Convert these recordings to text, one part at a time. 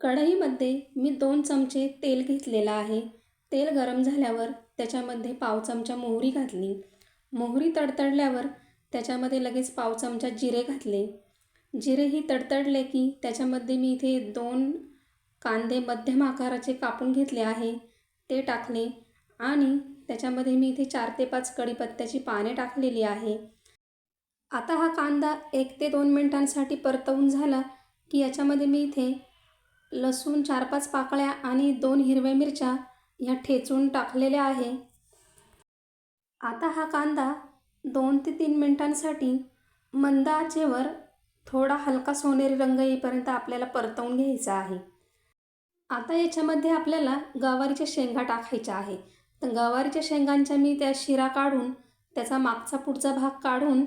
कढईमध्ये मी दोन चमचे तेल घेतलेलं आहे. तेल गरम झाल्यावर त्याच्यामध्ये पाव चमचा मोहरी घातली. मोहरी तडतडल्यावर त्याच्यामध्ये लगेच पाव चमचा जिरे घातले. जिरेही तडतडले की त्याच्यामध्ये मी इथे दोन कांदे मध्यम आकाराचे कापून घेतले आहे. ते टाकले आणि त्याच्यामध्ये मी इथे चार ते पाच कढीपत्त्याची पाने टाकलेली आहे. आता हा कांदा एक ते दोन मिनटांसाठी परतवून झाला की याच्यामध्ये मी इथे लसूण चार पाच पाकळ्या आणि दोन हिरव्या मिरच्या ह्या ठेचून टाकलेल्या आहे. आता हा कांदा दोन ते तीन मिनटांसाठी मंद आचेवर थोडा हलका सोनेरी रंग येईपर्यंत आपल्याला परतवून घ्यायचा आहे. आता याच्यामध्ये आपल्याला गवारीच्या शेंगा टाकायच्या आहे. तर गवारीच्या शेंगांच्या मी त्या शिरा काढून त्याचा मागचा पुढचा भाग काढून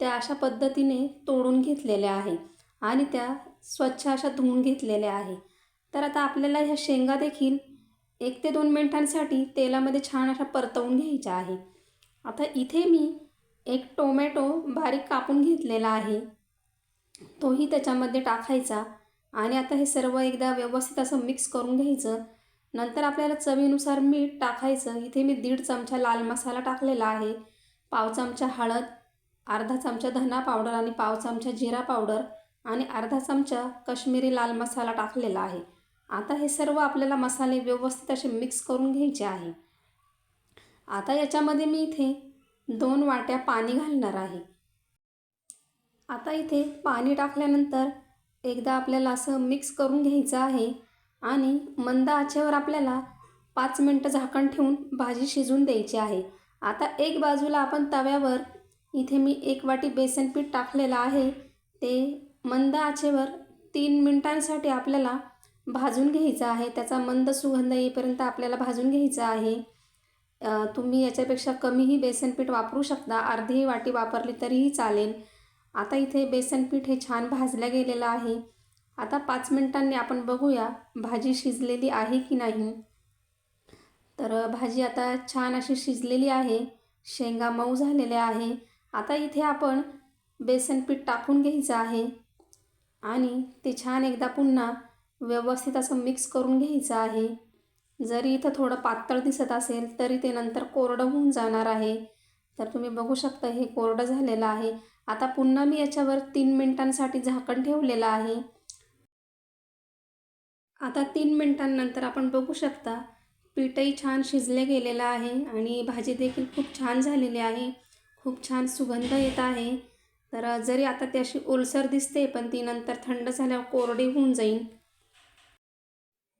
त्या अशा पद्धतीने तोडून घेतलेल्या आहे आणि त्या स्वच्छ अशा धुवून घेतलेल्या आहे. तर आता आपल्याला ह्या शेंगा देखील एक ते दोन मिनटांसाठी तेलामध्ये छान अशा परतवून घ्यायच्या आहे. आता इथे मी एक टोमॅटो बारीक कापून घेतलेला आहे. तोही त्याच्यामध्ये टाकायचा आणि आता हे सर्व एकदा व्यवस्थित असं मिक्स करून घ्यायचं. नंतर आपल्याला चवीनुसार मीठ टाकायचं. इथे मी दीड चमचा लाल मसाला टाकलेला आहे. पाव चमचा हळद अर्धा चमचा धना पावडर आणि पाव चमचा जिरा पावडर आणि अर्धा चमचा कश्मीरी लाल मसाला टाकलेला आहे. आता हे सर्व आपल्याला मसाले व्यवस्थित असे मिक्स करून घ्यायचे आहे. आता याच्यामध्ये मी इथे दोन वाट्या पाणी घालणार आहे. आता इथे पाणी टाकल्यानंतर एकदा आपल्याला असं मिक्स करून घ्यायचं आहे आणि मंद आचेवर आपल्याला पाच मिनटं झाकण ठेवून भाजी शिजून द्यायची आहे. आता एक बाजूला आपण तव्यावर इथे मी एक वाटी बेसन पीठ टाकलेलं आहे. ते मंद आचेवर तीन मिनटांसाठी आपल्याला भाजून घ्यायचं आहे त्याचा मंद सुगंध येईपर्यंत आपल्याला भाजून घ्यायचं आहे. तुम्ही याच्यापेक्षा कमीही बेसन पीठ वापरू शकता अर्धीही वाटी वापरली तरीही चालेल. आता इथे बेसन पीठ हे छान भाजलं गेलेलं आहे. आता पाच मिनटांनी आपण बघूया भाजी शिजलेली आहे की नाही. तर भाजी आता छान अशी शिजलेली आहे शेंगा मऊ झालेल्या आहे. आता इथे आपण बेसन पीठ टाकून घ्यायचं आहे. आणि ते छान एकदा पुन्हा व्यवस्थित असं मिक्स करून घ्यायचं आहे. जरी इथं थोडं पातळ दिसत असेल तरी ते नंतर कोरडं होऊन जाणार आहे. तर तुम्ही बघू शकता हे कोरडं झालेलं आहे. आता पुन्हा मी याच्यावर तीन मिनटांसाठी झाकण ठेवलेलं आहे. आता तीन मिनटांनंतर आपण बघू शकता पीठही छान शिजले गेलेलं आहे आणि भाजी देखील खूप छान झालेली आहे. खूप छान सुगंध येत आहे. तर जरी आता ती अशी ओलसर दिसते पण ती नंतर थंड झाल्यावर कोरडी होऊन जाईल.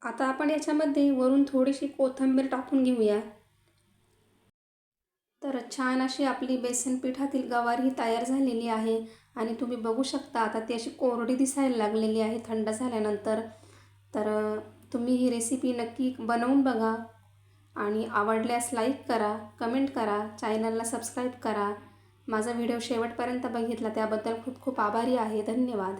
आता आपण याच्यामध्ये वरून थोडीशी कोथिंबीर टाकून घेऊया. तर छान अशी आपली बेसन पिठातील गवार ही तयार झालेली आहे आणि तुम्ही बघू शकता आता ती अशी कोरडी दिसायला लागलेली आहे थंड झाल्यानंतर. तर तुम्ही ही रेसिपी नक्की बनवून बघा आणि आवडल्यास लाईक करा कमेंट करा चॅनलला सबस्क्राईब करा. माझा व्हिडिओ शेवटपर्यंत बघितला त्याबद्दल खूप खूप आभारी आहे. धन्यवाद.